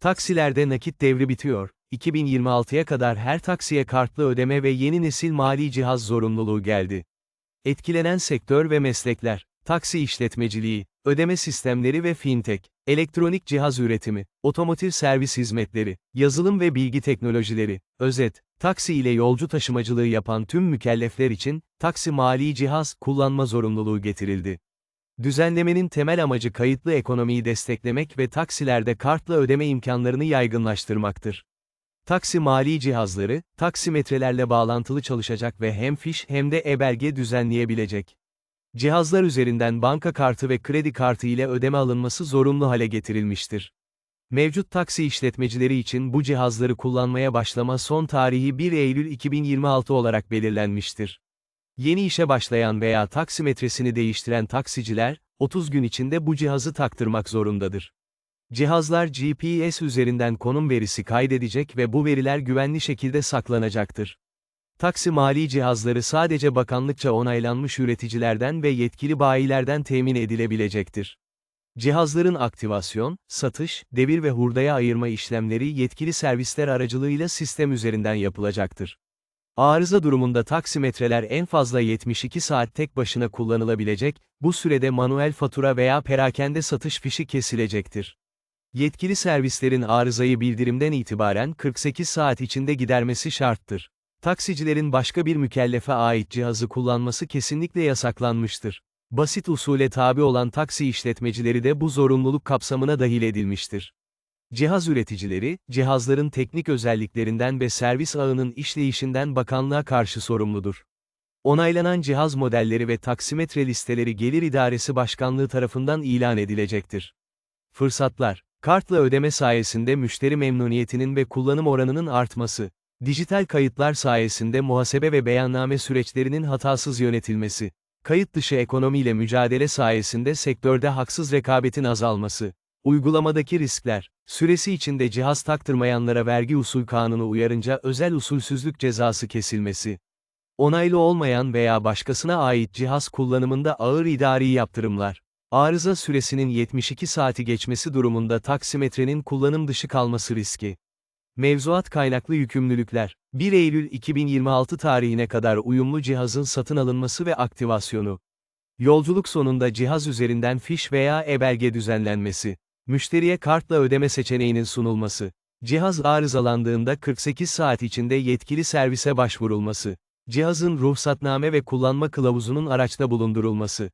Taksilerde nakit devri bitiyor. 2026'ya kadar her taksiye kartlı ödeme ve yeni nesil mali cihaz zorunluluğu geldi. Etkilenen sektör ve meslekler, taksi işletmeciliği, ödeme sistemleri ve fintech, elektronik cihaz üretimi, otomotiv servis hizmetleri, yazılım ve bilgi teknolojileri, özet, taksi ile yolcu taşımacılığı yapan tüm mükellefler için, taksi mali cihaz kullanma zorunluluğu getirildi. Düzenlemenin temel amacı kayıtlı ekonomiyi desteklemek ve taksilerde kartla ödeme imkanlarını yaygınlaştırmaktır. Taksi mali cihazları, taksimetrelerle bağlantılı çalışacak ve hem fiş hem de e-belge düzenleyebilecek. Cihazlar üzerinden banka kartı ve kredi kartı ile ödeme alınması zorunlu hale getirilmiştir. Mevcut taksi işletmecileri için bu cihazları kullanmaya başlama son tarihi 1 Eylül 2026 olarak belirlenmiştir. Yeni işe başlayan veya taksimetresini değiştiren taksiciler, 30 gün içinde bu cihazı taktırmak zorundadır. Cihazlar GPS üzerinden konum verisi kaydedecek ve bu veriler güvenli şekilde saklanacaktır. Taksi mali cihazları sadece bakanlıkça onaylanmış üreticilerden ve yetkili bayilerden temin edilebilecektir. Cihazların aktivasyon, satış, devir ve hurdaya ayırma işlemleri yetkili servisler aracılığıyla sistem üzerinden yapılacaktır. Arıza durumunda taksimetreler en fazla 72 saat tek başına kullanılabilecek, bu sürede manuel fatura veya perakende satış fişi kesilecektir. Yetkili servislerin arızayı bildirimden itibaren 48 saat içinde gidermesi şarttır. Taksicilerin başka bir mükellefe ait cihazı kullanması kesinlikle yasaklanmıştır. Basit usule tabi olan taksi işletmecileri de bu zorunluluk kapsamına dahil edilmiştir. Cihaz üreticileri, cihazların teknik özelliklerinden ve servis ağının işleyişinden bakanlığa karşı sorumludur. Onaylanan cihaz modelleri ve taksimetre listeleri Gelir İdaresi Başkanlığı tarafından ilan edilecektir. Fırsatlar Kartla ödeme sayesinde müşteri memnuniyetinin ve kullanım oranının artması, dijital kayıtlar sayesinde muhasebe ve beyanname süreçlerinin hatasız yönetilmesi, kayıt dışı ekonomiyle mücadele sayesinde sektörde haksız rekabetin azalması, uygulamadaki riskler, süresi içinde cihaz taktırmayanlara vergi usul kanunu uyarınca özel usulsüzlük cezası kesilmesi, onaylı olmayan veya başkasına ait cihaz kullanımında ağır idari yaptırımlar, Arıza süresinin 72 saati geçmesi durumunda taksimetrenin kullanım dışı kalması riski. Mevzuat kaynaklı yükümlülükler. 1 Eylül 2026 tarihine kadar uyumlu cihazın satın alınması ve aktivasyonu. Yolculuk sonunda cihaz üzerinden fiş veya e-belge düzenlenmesi. Müşteriye kartla ödeme seçeneğinin sunulması. Cihaz arızalandığında 48 saat içinde yetkili servise başvurulması. Cihazın ruhsatname ve kullanma kılavuzunun araçta bulundurulması.